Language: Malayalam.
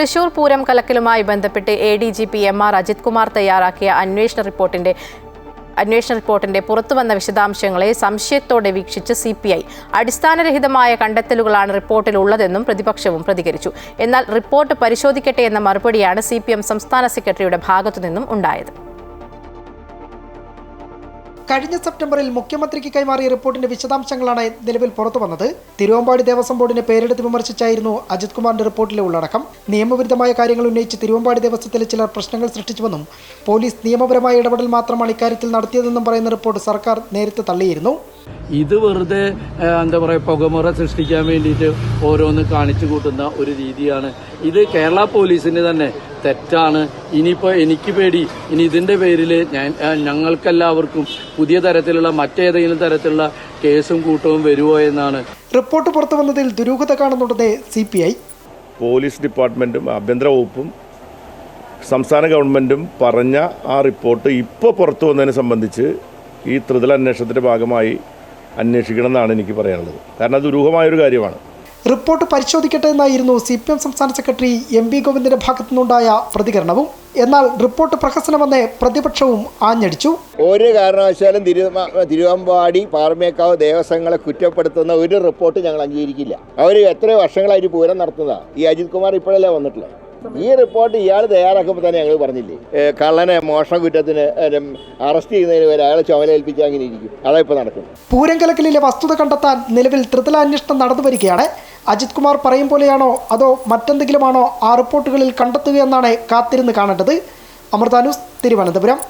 തൃശൂർ പൂരം കലക്കലുമായി ബന്ധപ്പെട്ട് A D G P M R Ajith Kumar തയ്യാറാക്കിയ അന്വേഷണ റിപ്പോർട്ടിന്റെ അന്വേഷണ റിപ്പോർട്ടിന്റെ പുറത്തുവന്ന വിശദാംശങ്ങളെ സംശയത്തോടെ വീക്ഷിച്ച് സി പി ഐ. അടിസ്ഥാനരഹിതമായ കണ്ടെത്തലുകളാണ് റിപ്പോർട്ടിൽ ഉള്ളതെന്നും പ്രതിപക്ഷവും പ്രതികരിച്ചു. എന്നാൽ റിപ്പോർട്ട് പരിശോധിക്കട്ടെ എന്ന മറുപടിയാണ് സി സംസ്ഥാന സെക്രട്ടറിയുടെ ഭാഗത്തുനിന്നും ഉണ്ടായത്. കഴിഞ്ഞ സെപ്റ്റംബറിൽ മുഖ്യമന്ത്രിക്ക് കൈമാറിയ റിപ്പോർട്ടിന്റെ വിശദാംശങ്ങളാണ് നിലവിൽ പുറത്തു വന്നത് തിരുവമ്പാടി ദേവസ്വം ബോർഡിനെ പേരെടുത്ത് വിമർശിച്ചായിരുന്നു അജിത് കുമാറിന്റെ റിപ്പോർട്ടിലെ ഉള്ളടക്കം. നിയമവിരുദ്ധമായ കാര്യങ്ങൾ ഉന്നയിച്ച് തിരുവമ്പാടി ദേവസ്വത്തിലെ ചിലർ പ്രശ്നങ്ങൾ സൃഷ്ടിച്ചുവെന്നും പോലീസ് നിയമപരമായ ഇടപെടൽ മാത്രമാണ് ഇക്കാര്യത്തിൽ നടത്തിയതെന്നും പറയുന്ന റിപ്പോർട്ട് സർക്കാർ നേരത്തെ തള്ളിയിരുന്നു. ഇത് വെറുതെ എന്താ പറയുക പുകമുറ സൃഷ്ടിക്കാൻ വേണ്ടിയിട്ട് ഓരോന്ന് കാണിച്ചു കൂട്ടുന്ന ഒരു രീതിയാണ്. ഇത് കേരള പോലീസിന് തന്നെ തെറ്റാണ്. ഇനിയിപ്പോൾ എനിക്ക് പേടി. ഇനി ഇതിന്റെ പേരിൽ ഞാൻ ഞങ്ങൾക്കെല്ലാവർക്കും പുതിയ തരത്തിലുള്ള മറ്റേതെങ്കിലും തരത്തിലുള്ള കേസും കൂട്ടവും വരുമോ എന്നാണ്. റിപ്പോർട്ട് പുറത്തു വന്നതിൽ ദുരൂഹത കാണുന്നുണ്ടെന്ന് സി പി ഐ പോലീസ് ഡിപ്പാർട്ട്മെന്റും ആഭ്യന്തര വകുപ്പും സംസ്ഥാന ഗവൺമെന്റും പറഞ്ഞ ആ റിപ്പോർട്ട് ഇപ്പോൾ പുറത്തു വന്നതിനെ സംബന്ധിച്ച് ഈ ത്രിതല അന്വേഷണത്തിന്റെ ഭാഗമായി അന്വേഷിക്കണം എന്നാണ് എനിക്ക് പറയാനുള്ളത്. കാരണം അത് ദുരൂഹമായൊരു കാര്യമാണ്. റിപ്പോർട്ട് പരിശോധിക്കട്ടെ എന്നായിരുന്നു സി പി എം സംസ്ഥാന സെക്രട്ടറി എം വി ഗോവിന്ദന്റെ ഭാഗത്തുനിന്നുണ്ടായ പ്രതികരണവും. എന്നാൽ റിപ്പോർട്ട് പ്രഹസനമെന്ന് പ്രതിപക്ഷവും ആഞ്ഞടിച്ചു. ഒരു കാരണവശാലും തിരു തിരുവമ്പാടി പാറമേക്കാവ് ദേവസ്വങ്ങളെ കുറ്റപ്പെടുത്തുന്ന ഒരു റിപ്പോർട്ട് ഞങ്ങൾ അംഗീകരിക്കില്ല. അവർ എത്ര വർഷങ്ങളായിട്ട് പൂരം നടത്തുന്നതാണ് ഈ അജിത് കുമാർ ഇപ്പോഴല്ലേ വന്നിട്ടുള്ളത്? ഈ റിപ്പോർട്ട് ഇയാൾ തയ്യാറാക്കുമ്പോൾ തന്നെ ഞങ്ങൾ പറഞ്ഞില്ലേ? കള്ളനെ മോഷണ കുറ്റത്തിന് അറസ്റ്റ് ചെയ്യുന്നതിന് വരെ അയാളെ ചുമലേൽപ്പിച്ച് അങ്ങനെ ഇരിക്കും. അതാ ഇപ്പോൾ നടക്കുന്നത് പൂരംകലക്കലിലെ വസ്തുത കണ്ടെത്താൻ നിലവിൽ ത്രിതല അന്വേഷണം നടന്നു വരികയാണ്. അജിത് കുമാർ പറയും പോലെയാണോ അതോ മറ്റെന്തെങ്കിലുമാണോ ആ റിപ്പോർട്ടുകളിൽ കണ്ടെത്തുകയെന്നാണ് കാത്തിരുന്ന് കാണേണ്ടത്. അമൃതാനുസ് തിരുവനന്തപുരം.